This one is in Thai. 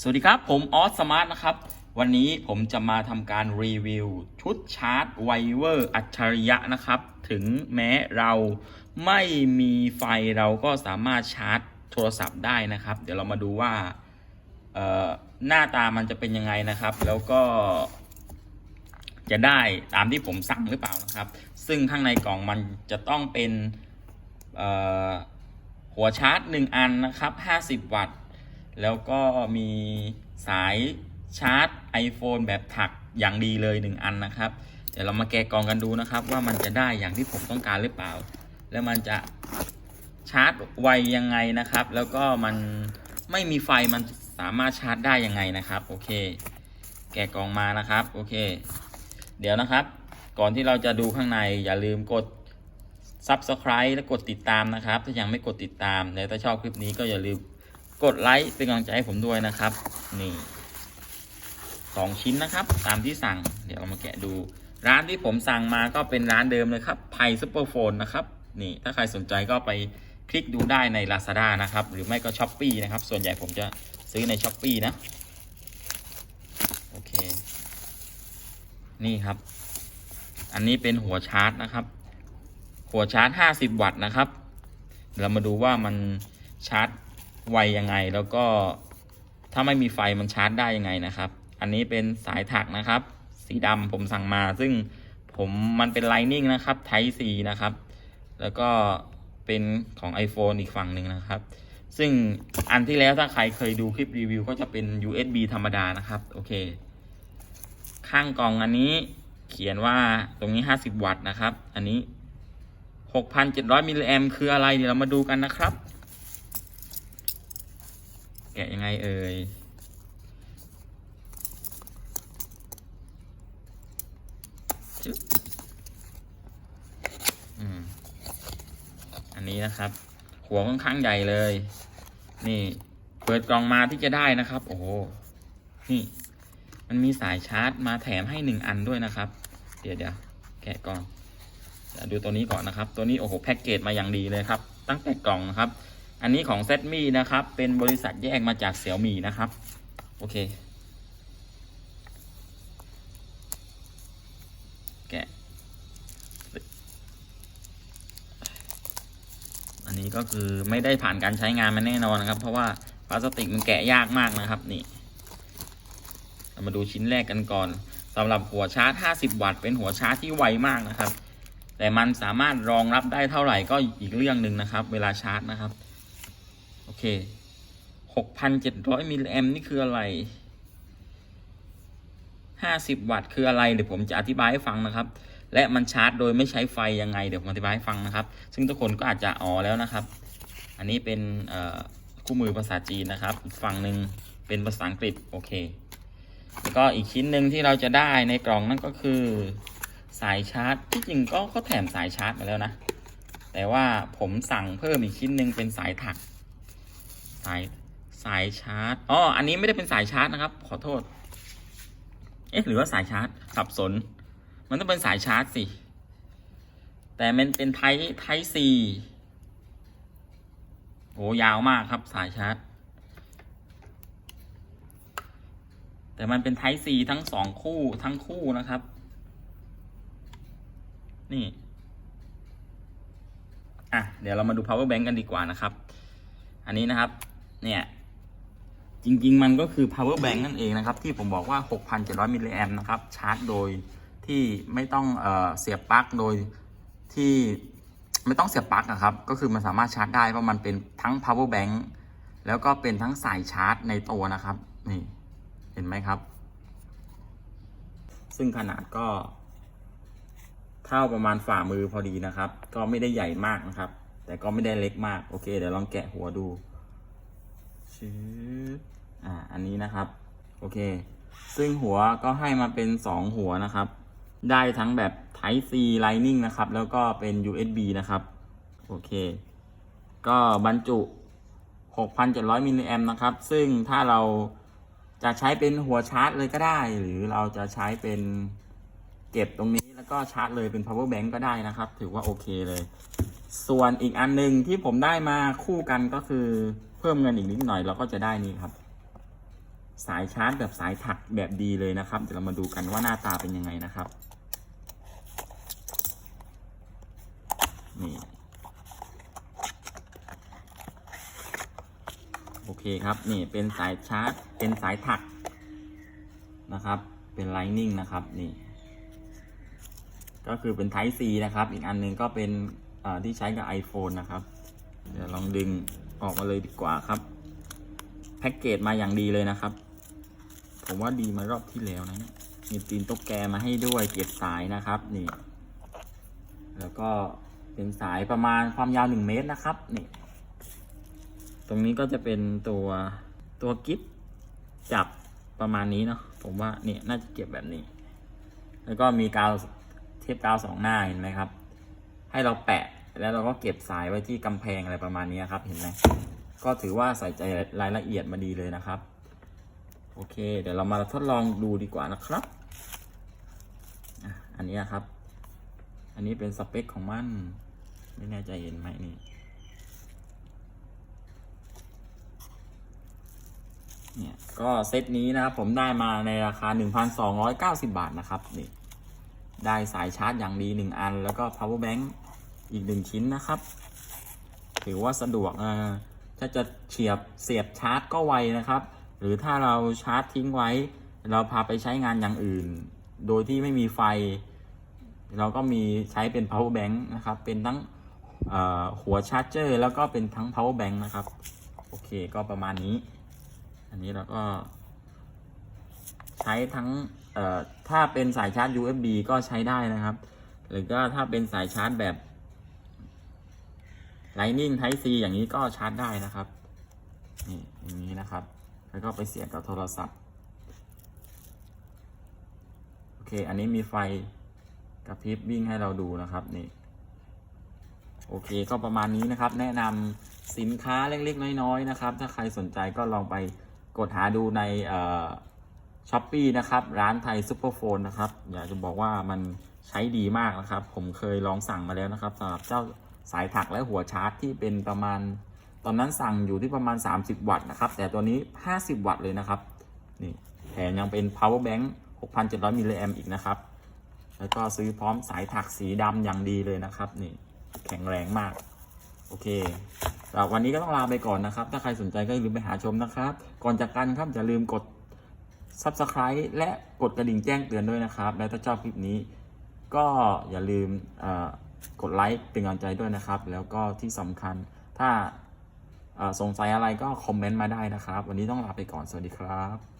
สวัสดีครับ ผมออสสมาร์ทนะครับ วันนี้ผมจะมาทำการรีวิว ชุดชาร์จไวเวอร์อัจฉริยะนะครับ ถึงแม้เราไม่มีไฟเราก็สามารถชาร์จโทรศัพท์ได้นะครับ เดี๋ยวเรามาดูว่าหน้าตามันจะเป็นยังไงนะครับ แล้วก็ จะได้ตามที่ผมสั่งหรือเปล่านะครับ ซึ่งข้างในกล่องมันจะต้องเป็นหัวชาร์จ 1 อันนะครับ 50 วัตต์ แล้วก็มีสายชาร์จ iPhone แบบถักอย่างดีเลย 1 อันนะครับ เดี๋ยวเรามาแกะกล่องกันดูนะครับ ว่ามันจะได้อย่างที่ผมต้องการหรือเปล่า แล้วมันจะชาร์จไวยังไงนะครับ แล้วก็มันไม่มีไฟมันสามารถชาร์จได้ยังไงนะครับ โอเค แกะกล่องมานะครับ โอเค เดี๋ยวนะครับ ก่อนที่เราจะดูข้างในอย่าลืมกด Subscribe และกดติดตามนะครับ ถ้ายังไม่กดติดตาม และถ้าชอบคลิปนี้ก็อย่าลืม กดไลค์เป็นกำลังใจให้ผมด้วยนะครับ นี่สองชิ้นนะครับ ตามที่สั่ง เดี๋ยวเรามาแกะดู ร้านที่ผมสั่งมาก็เป็นร้านเดิมเลยครับไพซูเปอร์โฟนนะครับ นี่ ถ้าใครสนใจก็ไปคลิกดูได้ใน Lazada นะครับ หรือไม่ก็ s h อ p e e นะครับ ส่วนใหญ่ผมจะซื้อใน s h อ p e e นะ โอเค นี่ครับ อันนี้เป็นหัวชาร์จนะครับ หัวชาร์จ 50 วัตต์นะครับ เรามาดูว่ามันชาร์จ ไวยังไงแล้วก็ถ้าไม่มีไฟมันชาร์จได้ยังไงนะครับ อันนี้เป็นสายถักนะครับ สีดำผมสั่งมา ซึ่งผมมันเป็น Lightning นะครับ Type C นะครับ แล้วก็เป็นของ iPhone อีกฝั่งหนึ่งนะครับ ซึ่งอันที่แล้วถ้าใครเคยดูคลิปรีวิวก็จะเป็น USB ธรรมดานะครับ โอเค ข้างกล่องอันนี้เขียนว่าตรงนี้ 50 วัตต์นะครับ อันนี้ 6,700 มิลลิแอมคืออะไรเดี๋ยวเรามาดูกันนะครับ กะยังไงเอ่ยจึ๊บอืมอันนี้นะครับ หัวค่อนข้างใหญ่เลย นี่ เปิดกล่องมาที่จะได้นะครับ โอ้โหนี่ มันมีสายชาร์จมาแถมให้หนึ่งอันด้วยนะครับ เดี๋ยวเดี๋ยวแกะก่อนดูตัวนี้ก่อนนะครับ ตัวนี้โอ้โหแพ็กเกจมาอย่างดีเลยครับ ตั้งแต่กล่องนะครับ อันนี้ของเซตมี่นะครับ เป็นบริษัทแยกมาจากเสี่ยวมี่นะครับ โอเค แกะ อันนี้ก็คือไม่ได้ผ่านการใช้งานมาแน่นอนนะครับ เพราะว่าพลาสติกมันแกะยากมากนะครับ นี่เรามาดูชิ้นแรกกันก่อนสำหรับหัวชาร์จ 50 วัตต์ เป็นหัวชาร์จที่ไวมากนะครับ แต่มันสามารถรองรับได้เท่าไหร่ก็อีกเรื่องหนึ่งนะครับ เวลาชาร์จนะครับ โอเค6,700มิลลิแอมนี่คืออะไร50วัตต์คืออะไร เดี๋ยวผมจะอธิบายให้ฟังนะครับ และมันชาร์จโดยไม่ใช้ไฟยังไง เดี๋ยวผมอธิบายให้ฟังนะครับ ซึ่งทุกคนก็อาจจะอ๋อแล้วนะครับ อันนี้เป็นคู่มือภาษาจีนนะครับ อีกฝั่งหนึ่งเป็นภาษาอังกฤษ โอเค แล้วก็อีกชิ้นหนึ่งที่เราจะได้ในกล่องนั่นก็คือ สายชาร์จ ที่จริงก็เขาแถมสายชาร์จมาแล้วนะ แต่ว่าผมสั่งเพิ่มอีกชิ้นหนึ่งเป็นสายถัก สายสายชาร์จอ๋ออันนี้ไม่ได้เป็นสายชาร์จนะครับ ขอโทษ เอ๊ะหรือว่าสายชาร์จสับสน มันต้องเป็นสายชาร์จสิ แต่มันเป็นไทไทซีโอ้ยาวมากครับสายชาร์จ แต่มันเป็นไทซีทั้งสองคู่ทั้งคู่นะครับ นี่ อะ เดี๋ยวเรามาดู power bank กันดีกว่านะครับ อันนี้นะครับ เนี่ย จริง ๆ มันก็คือ power bank นั่นเองนะครับ ที่ผมบอกว่า 6,700 มิลลิแอมนะครับ ชาร์จโดยที่ไม่ต้องเออเสียบปลั๊กโดยที่ไม่ต้องเสียบปลั๊กนะครับ ก็คือมันสามารถชาร์จได้เพราะมันเป็นทั้ง power bank แล้วก็เป็นทั้งสายชาร์จในตัวนะครับ นี่ เห็นไหมครับ ซึ่งขนาดก็เท่าประมาณฝ่ามือพอดีนะครับ ก็ไม่ได้ใหญ่มากนะครับ แต่ก็ไม่ได้เล็กมาก โอเค เดี๋ยวลองแกะหัวดูชืบอ่า อันนี้นะครับ โอเค ซึ่งหัวก็ให้มาเป็นสองหัวนะครับ ได้ทั้งแบบ Type C Lightning นะครับ แล้วก็เป็น USB นะครับ โอเค ก็บรรจุ 6,700 มิลลิแอมนะครับ ซึ่งถ้าเราจะใช้เป็นหัวชาร์จเลยก็ได้ หรือเราจะใช้เป็นเก็บตรงนี้แล้วก็ชาร์จเลยเป็น power bank ก็ได้นะครับ ถือว่าโอเคเลย ส่วนอีกอันหนึ่งที่ผมได้มาคู่กันก็คือเพิ่มเงินอีกนิดหน่อยเราก็จะได้นี่ครับ สายชาร์จแบบสายถักแบบดีเลยนะครับเดี๋ยวเรามาดูกันว่าหน้าตาเป็นยังไงนะครับนี่โอเคครับนี่เป็นสายชาร์จ เป็นสายถักนะครับ เป็น Lightning นะครับนี่ ก็คือเป็น Type C นะครับ อีกอันหนึ่งก็เป็น ที่ใช้กับ iPhone นะครับ เดี๋ยวลองดึงออกมาเลยดีกว่าครับ แพ็กเกจมาอย่างดีเลยนะครับ ผมว่าดีมารอบที่แล้วนะ มีตีนตุ๊กแกมาให้ด้วยเก็บสายนะครับนี่ แล้วก็เป็นสายประมาณความยาวหนึ่งเมตรนะครับนี่ ตรงนี้ก็จะเป็นตัวตัวกิฟจับประมาณนี้เนาะผมว่าเนี่ยน่าจะเก็บแบบนี้ แล้วก็มีกาวเทปกาวสองหน้าเห็นไหมครับ ให้เราแปะ แล้วเราก็เก็บสายไว้ที่กำแพงอะไรประมาณนี้ครับ เห็นไหมก็ถือว่าใส่ใจรายละเอียดมาดีเลยนะครับ โอเค เดี๋ยวเรามาทดลองดูดีกว่านะครับ อันนี้ครับ อันนี้เป็นสเปคของมัน ไม่แน่ใจเห็นไหมนี่เนี่ยก็เซตนี้นะครับผมได้มาในราคา 1,290 บาทนะครับนี่ได้สายชาร์จอย่างดี 1 อัน แล้วก็ power bank อีก1ชิ้นนะครับ ถือว่าสะดวกอ่าถ้าจะเฉียบเสียบชาร์จก็ไวนะครับ หรือถ้าเราชาร์จทิ้งไว้ เราพาไปใช้งานอย่างอื่น โดยที่ไม่มีไฟ เราก็มีใช้เป็น power bank นะครับ เป็นทั้งหัวชาร์จเจอร์แล้วก็เป็นทั้ง power bank นะครับ โอเคก็ประมาณนี้ อันนี้เราก็ ใช้ทั้งถ้าเป็นสายชาร์จ USB ก็ใช้ได้นะครับ หรือก็ถ้าเป็นสายชาร์จแบบ Lightning Type C อย่างนี้ก็ชาร์จได้นะครับ นี่อย่างนี้นะครับ แล้วก็ไปเสียบกับโทรศัพท์ โอเค อันนี้มีไฟกระพริบวิ่งให้เราดูนะครับนี่ โอเค ก็ประมาณนี้นะครับ แนะนำสินค้าเล็กๆ น้อยๆ นะครับ ถ้าใครสนใจก็ลองไปกดหาดูในช้อปปีนะครับ ร้านไทยซุปเปอร์โฟนนะครับ อยากจะบอกว่ามันใช้ดีมากนะครับ ผมเคยลองสั่งมาแล้วนะครับสำหรับเจ้า สายถักและหัวชาร์จที่เป็นประมาณ ตอนนั้นสั่งอยู่ที่ประมาณ 30 วัตต์นะครับ แต่ตัวนี้ 50 วัตต์เลยนะครับ นี่แถมยังเป็น power bank 6,700มิลลิแอมอีกนะครับ แล้วก็ซื้อพร้อมสายถักสีดำอย่างดีเลยนะครับ นี่แข็งแรงมาก โอเคสำหรับวันนี้ก็ต้องลาไปก่อนนะครับ ถ้าใครสนใจก็อย่าลืมไปหาชมนะครับ ก่อนจากกันครับอย่าลืมกด Subscribe และกดกระดิ่งแจ้งเตือนด้วยนะครับ และถ้าชอบคลิปนี้ ก็อย่าลืมอ่อ กดไลค์เป็นกำลังใจด้วยนะครับ แล้วก็ที่สำคัญถ้าสงสัยอะไรก็คอมเมนต์มาได้นะครับ วันนี้ต้องลาไปก่อนสวัสดีครับ